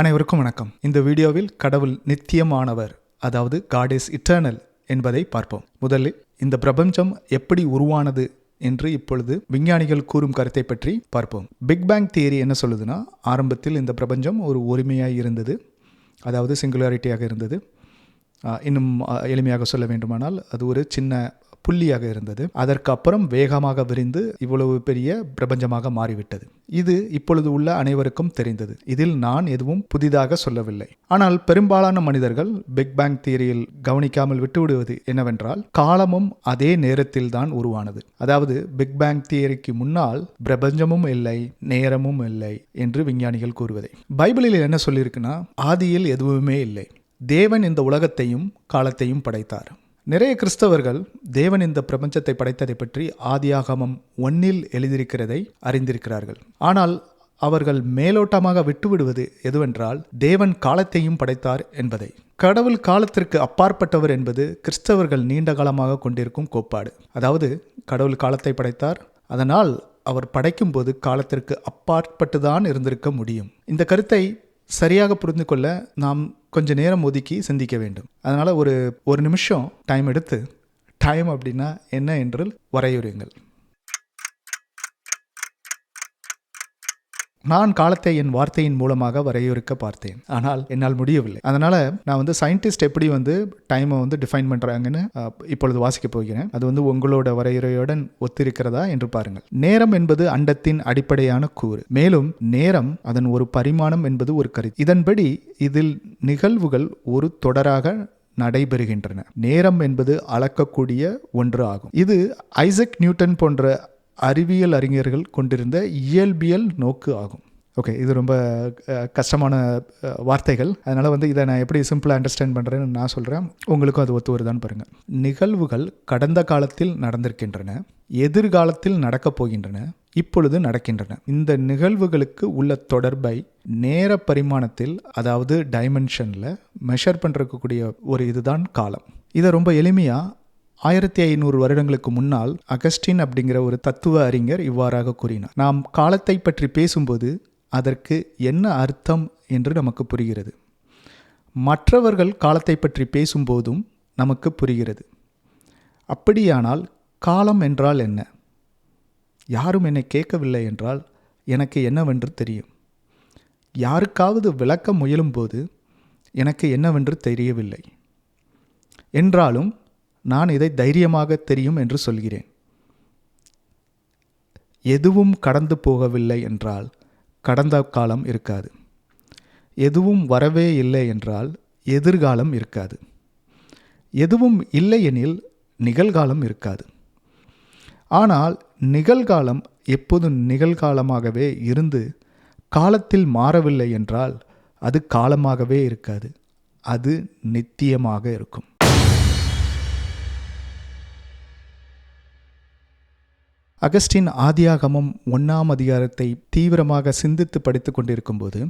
அனைவருக்கும் வணக்கம். இந்த வீடியோவில் கடவுள் நித்தியமானவர் அதாவது காட் இஸ் இட்டர்னல் என்பதை பார்ப்போம். முதலில் இந்த பிரபஞ்சம் எப்படி உருவானது என்று இப்பொழுது விஞ்ஞானிகள் கூறும் கருத்தை பற்றி பார்ப்போம். பிக் பேங் தியரி என்ன சொல்லுதுன்னா ஆரம்பத்தில் இந்த பிரபஞ்சம் ஒரு ஒருமையாக இருந்தது அதாவது சிங்குலாரிட்டியாக இருந்தது. இன்னும் எளிமையாக சொல்ல வேண்டுமானால் அது ஒரு சின்ன புள்ளியாக இருந்தது. அதற்கு அப்புறம் வேகமாக விரிந்து இவ்வளவு பெரிய பிரபஞ்சமாக மாறிவிட்டது. இது இப்பொழுது உள்ள அனைவருக்கும் தெரிந்தது. இதில் நான் எதுவும் புதிதாக சொல்லவில்லை. ஆனால் பெரும்பாலான மனிதர்கள் பிக் பேங் தியரியில் கவனிக்காமல் விட்டுவிடுவது என்னவென்றால் காலமும் அதே நேரத்தில் தான் உருவானது. அதாவது பிக் பேங் தியரிக்கு முன்னால் பிரபஞ்சமும் இல்லை நேரமும் இல்லை என்று விஞ்ஞானிகள் கூறுவதை. பைபிளில் என்ன சொல்லியிருக்குன்னா ஆதியில் எதுவுமே இல்லை. தேவன் இந்த உலகத்தையும் காலத்தையும் படைத்தார். நிறைய கிறிஸ்தவர்கள் தேவன் இந்த பிரபஞ்சத்தை படைத்ததை பற்றி ஆதியாகமம் ஒன்னில் எழுதியிருக்கிறதை அறிந்திருக்கிறார்கள். ஆனால் அவர்கள் மேலோட்டமாக விட்டுவிடுவது எதுவென்றால் தேவன் காலத்தையும் படைத்தார் என்பதை. கடவுள் காலத்திற்கு அப்பாற்பட்டவர் என்பது கிறிஸ்தவர்கள் நீண்ட காலமாக கொண்டிருக்கும் கோட்பாடு. அதாவது கடவுள் காலத்தை படைத்தார் அதனால் அவர் படைக்கும்போது காலத்திற்கு அப்பாற்பட்டுதான் இருந்திருக்க முடியும். இந்த கருத்தை சரியாக புரிந்து கொள்ள நாம் கொஞ்ச நேரம் ஒதுக்கி சிந்திக்க வேண்டும். அதனால் ஒரு ஒரு நிமிஷம் டைம் எடுத்து டைம் அப்படின்னா என்ன என்று வரையுறுங்கள் நான் காலத்தை என் வார்த்தையின் மூலமாக வரையறுக்க பார்த்தேன். ஆனால் என்னால் முடியவில்லை. அதனால் நான் வந்து சயின்டிஸ்ட் எப்படி வந்து டைமை வந்து டிஃபைன் பண்ணுறாங்கன்னு இப்பொழுது வாசிக்க போகிறேன். அது வந்து உங்களோட வரையறையுடன் ஒத்திருக்கிறதா என்று பாருங்கள். நேரம் என்பது அண்டத்தின் அடிப்படையான கூறு. மேலும் நேரம் அதன் ஒரு பரிமாணம் என்பது ஒரு கருத்து. இதன்படி இதில் நிகழ்வுகள் ஒரு தொடராக நடைபெறுகின்றன. நேரம் என்பது அளக்கக்கூடிய ஒன்று ஆகும். இது ஐசக் நியூட்டன் போன்ற அறிவியல் அறிஞர்கள் கொண்டிருந்த இயல்பியல் நோக்கு ஆகும். ஓகே இது ரொம்ப கஷ்டமான வார்த்தைகள். அதனால் வந்து இதை நான் எப்படி சிம்பிளாக அண்டர்ஸ்டாண்ட் பண்ணுறேன்னு நான் சொல்கிறேன் உங்களுக்கும் அது ஒத்து வருதான்னு பாருங்கள் நிகழ்வுகள் கடந்த காலத்தில் நடந்திருக்கின்றன எதிர்காலத்தில் நடக்கப் போகின்றன இப்பொழுது நடக்கின்றன. இந்த நிகழ்வுகளுக்கு உள்ள தொடர்பை நேர பரிமாணத்தில் அதாவது டைமென்ஷனில் மெஷர் பண்ணுறக்கூடிய ஒரு இதுதான் காலம். இதை ரொம்ப எளிமையாக ஆயிரத்தி ஐநூறு வருடங்களுக்கு முன்னால் அகஸ்டின் அப்படிங்கிற ஒரு தத்துவ அறிஞர் இவ்வாறாக கூறினார். நாம் காலத்தை பற்றி பேசும்போது அதற்கு என்ன அர்த்தம் என்று நமக்கு புரிகிறது. மற்றவர்கள் காலத்தை பற்றி பேசும்போதும் நமக்கு புரிகிறது. அப்படியானால் காலம் என்றால் என்ன? யாரும் என்னை கேட்கவில்லை என்றால் எனக்கு என்னவென்று தெரியும். யாருக்காவது விளக்க முயலும்போது எனக்கு என்னவென்று தெரியவில்லை. என்றாலும் நான் இதை தைரியமாக தெரியும் என்று சொல்கிறேன். எதுவும் கடந்து போகவில்லை என்றால் கடந்த காலம் இருக்காது. எதுவும் வரவே இல்லை என்றால் எதிர்காலம் இருக்காது. எதுவும் இல்லை எனில் நிகழ்காலம் இருக்காது. ஆனால் நிகழ்காலம் எப்போதும் நிகழ்காலமாகவே இருந்து காலத்தில் மாறவில்லை என்றால் அது காலமாகவே இருக்காது. அது நித்தியமாக இருக்கும். அகஸ்டின் ஆதியாகமம் ஒன்றாம் அதிகாரத்தை தீவிரமாக சிந்தித்து படித்து கொண்டிருக்கும்போது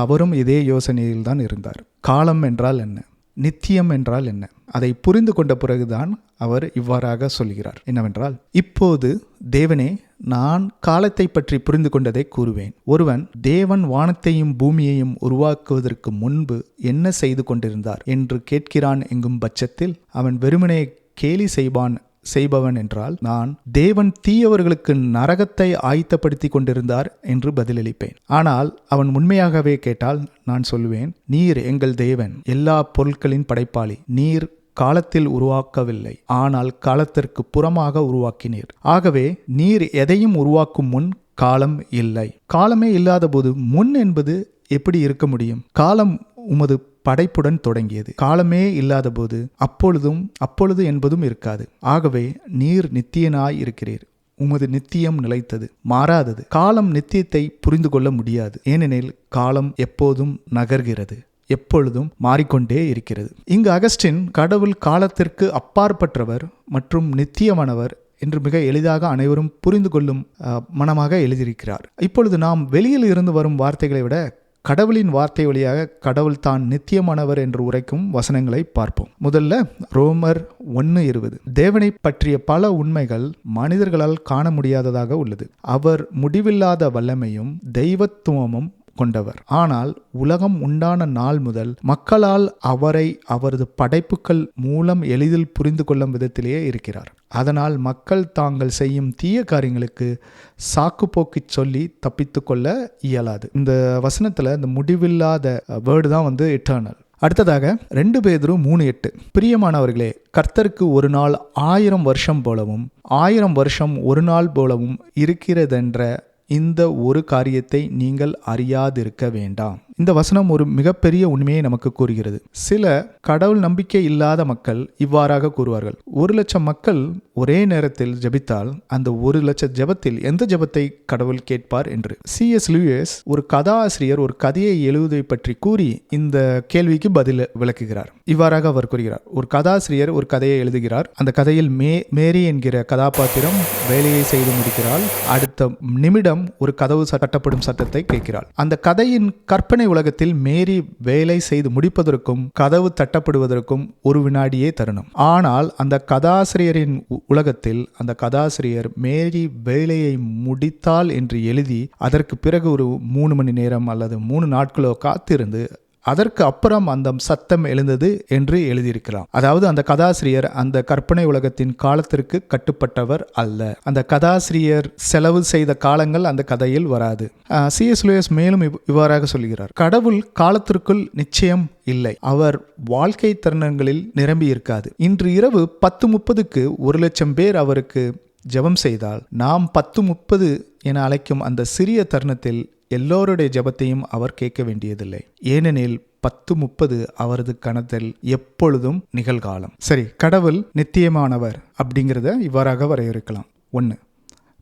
அவரும் இதே யோசனையில்தான் இருந்தார். காலம் என்றால் என்ன? நித்தியம் என்றால் என்ன? அதை புரிந்து கொண்ட பிறகுதான் அவர் இவ்வாறாக சொல்கிறார். என்னவென்றால் இப்போது தேவனே நான் காலத்தை பற்றி புரிந்து கொண்டதை கூறுவேன். ஒருவன் தேவன் வானத்தையும் பூமியையும் உருவாக்குவதற்கு முன்பு என்ன செய்து கொண்டிருந்தார் என்று கேட்கிறான் எங்கும் பட்சத்தில் அவன் வெறுமனே கேலி செய்வான் செய்பவன் என்றால் நான் தேவன் தீயவர்களுக்கு நரகத்தை ஆயத்தப்படுத்தி கொண்டிருந்தார் என்று பதிலளிப்பேன். ஆனால் அவன் உண்மையாகவே கேட்டால் நான் சொல்லுவேன் நீர் எங்கள் தேவன் எல்லா பொருட்களின் படைப்பாளி நீர் காலத்தில் உருவாக்கவில்லை ஆனால் காலத்திற்கு புறமாக உருவாக்கினீர். ஆகவே நீர் எதையும் உருவாக்கும் முன் காலம் இல்லை. காலமே இல்லாத போது முன் என்பது எப்படி இருக்க முடியும்? காலம் உமது படைப்புடன் தொடங்கியது. காலமே இல்லாத போது அப்பொழுதும் அப்பொழுது என்பதும் இருக்காது. ஆகவே நீர் நித்தியனாய் இருக்கிறீர். உமது நித்தியம் நிலைத்தது மாறாதது. காலம் நித்தியத்தை புரிந்து கொள்ள முடியாது. ஏனெனில் காலம் எப்போதும் நகர்கிறது எப்பொழுதும் மாறிக்கொண்டே இருக்கிறது. இங்கு அகஸ்டின் கடவுள் காலத்திற்கு அப்பாற்பற்றவர் மற்றும் நித்தியமானவர் என்று மிக எளிதாக அனைவரும் புரிந்து கொள்ளும் மனமாக எழுதியிருக்கிறார். இப்பொழுது நாம் வெளியில் இருந்து வரும் வார்த்தைகளை விட கடவுளின் வார்த்தை வழியாக கடவுள் தான் நித்தியமானவர் என்று உரைக்கும் வசனங்களை பார்ப்போம். முதல்ல ரோமர் ஒன்று இருபது. தேவனை பற்றிய பல உண்மைகள் மனிதர்களால் காண முடியாததாக உள்ளது. அவர் முடிவில்லாத வல்லமையும் தெய்வத்துவமும் கொண்டவர். ஆனால் உலகம் உண்டான நாள் முதல் மக்களால் அவரை அவரது படைப்புகள் மூலம் எளிதில் புரிந்து கொள்ளும் விதத்திலேயே இருக்கிறார். அதனால் மக்கள் தாங்கள் செய்யும் தீய காரியங்களுக்கு சாக்கு போக்கி சொல்லி தப்பித்து கொள்ள இயலாது. இந்த வசனத்தில் இந்த முடிவில்லாத வேர்டு தான் வந்து இட்டர்னல் அடுத்ததாக ரெண்டு பேதரும் மூணு எட்டு. பிரியமானவர்களே கர்த்தருக்கு ஒரு நாள் ஆயிரம் வருஷம் போலவும் ஆயிரம் வருஷம் ஒரு நாள் போலவும் இருக்கிறதென்ற இந்த ஒரு காரியத்தை நீங்கள் அறியாதிருக்க வேண்டாம். இந்த வசனம் ஒரு மிகப்பெரிய உண்மையை நமக்கு கூறுகிறது. சில கடவுள் நம்பிக்கை இல்லாத மக்கள் இவ்வாறாக கூறுவார்கள். ஒரு லட்சம் மக்கள் ஒரே நேரத்தில் ஜெபித்தால் அந்த ஒரு லட்ச ஜெபத்தில் எந்த ஜெபத்தை கடவுள் கேட்பார் என்று? சி எஸ் லூயஸ் ஒரு கதாசிரியர் ஒரு கதையை எழுதுவதை பற்றி கூறி இந்த கேள்விக்கு பதில் விளக்குகிறார். இவ்வாறாக அவர் கூறுகிறார். ஒரு கதாசிரியர் ஒரு கதையை எழுதுகிறார். அந்த கதையில் மே மேரி என்கிற கதாபாத்திரம் வேலையை செய்து முடிக்கிறாள். அடுத்த நிமிடம் ஒரு கதவு கட்டப்படும் சட்டத்தை கேட்கிறாள். அந்த கதையின் கற்பனை உலகத்தில் மேரி வேலை செய்து முடிப்பதற்கும் கதவு தட்டப்படுவதற்கும் ஒரு வினாடியே தருணம். ஆனால் அந்த கதாசிரியரின் உலகத்தில் அந்த கதாசிரியர் மேரி வேலையை முடித்தால் என்று எழுதி அதற்கு பிறகு ஒரு மூணு மணி நேரம் அல்லது மூணு நாட்களோ காத்திருந்து அதற்கு அப்புறம் அந்த சத்தம் எழுந்தது என்று எழுதியிருக்கலாம். அதாவது அந்த கதாசிரியர் அந்த கற்பனை உலகத்தின் காலத்திற்கு கட்டுப்பட்டவர் அல்ல. அந்த கதாசிரியர் செலவு செய்த காலங்கள் அந்த கதையில் வராது. சிஎஸ் லூயஸ் மேலும் இவ்வாறாக சொல்கிறார். கடவுள் காலத்திற்குள் நிச்சயம் இல்லை. அவர் வாழ்க்கை தருணங்களில் நிரம்பி இருக்காது. இன்று இரவு பத்து முப்பதுக்கு ஒரு லட்சம் பேர் அவருக்கு ஜெபம் செய்தால் நாம் பத்து முப்பது என அழைக்கும் அந்த சிறிய தருணத்தில் எல்லோருடைய ஜபத்தையும் அவர் கேட்க வேண்டியதில்லை. ஏனெனில் பத்து முப்பது அவரது கணத்தில் எப்பொழுதும் நிகழ்காலம். சரி கடவுள் நித்தியமானவர் அப்படிங்கிறத இவ்வாறாக வரையறுக்கலாம். ஒன்று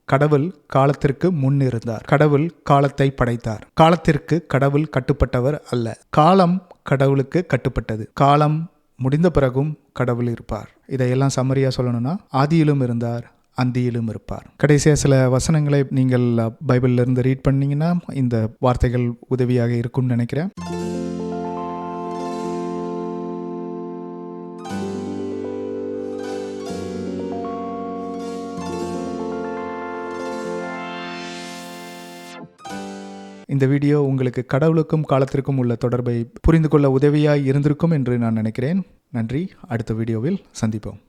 கடவுள் காலத்திற்கு முன் இருந்தார். கடவுள் காலத்தை படைத்தார். காலத்திற்கு கடவுள் கட்டுப்பட்டவர் அல்ல. காலம் கடவுளுக்கு கட்டுப்பட்டது. காலம் முடிந்த பிறகும் கடவுள் இருப்பார். இதையெல்லாம் சம்மரியா சொல்லணும்னா ஆதியிலும் இருந்தார் அந்தியிலும் இருப்பார். கடைசியாக சில வசனங்களை நீங்கள் பைபிளில் இருந்து ரீட் பண்ணீங்கன்னா இந்த வார்த்தைகள் உதவியாக இருக்கும்னு நினைக்கிறேன். இந்த வீடியோ உங்களுக்கு கடவுளுக்கும் காலத்திற்கும் உள்ள தொடர்பை புரிந்து கொள்ள உதவியாய் இருந்திருக்கும் என்று நான் நினைக்கிறேன். நன்றி. அடுத்த வீடியோவில் சந்திப்போம்.